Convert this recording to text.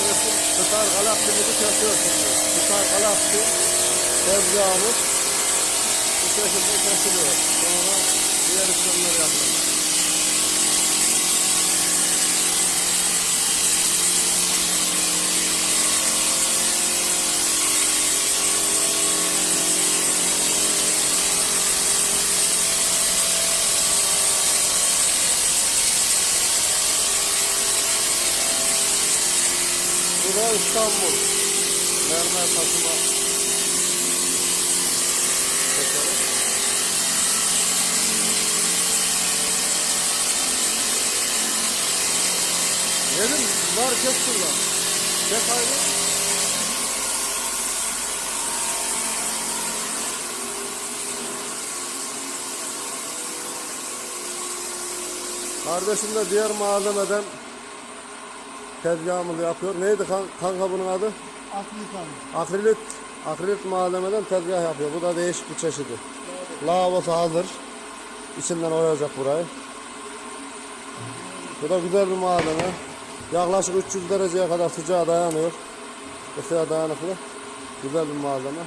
Kardeşim Kıtar Galaksimizi kesiyor şimdi. Kıtar Galaksi tezgahımız bu şekilde kesiliyor. Sonra diğer işlemler yapılıyor. Bu da İstanbul. Mermer taşıma. Tekeri. Dedim şuradan. Kes ayrı. Kardeşim de diğer malzemeden tezgahımızı yapıyor. Neydi kan- kanka bunun adı? Afrikan. Akrilit, akrilit malzemeden tezgah yapıyor. Bu da değişik bir çeşidi. Lavası hazır. İçinden oyacak burayı. Bu da güzel bir malzeme. Yaklaşık 300 dereceye kadar sıcağa dayanıyor. Isıya dayanıklı. Güzel bir malzeme.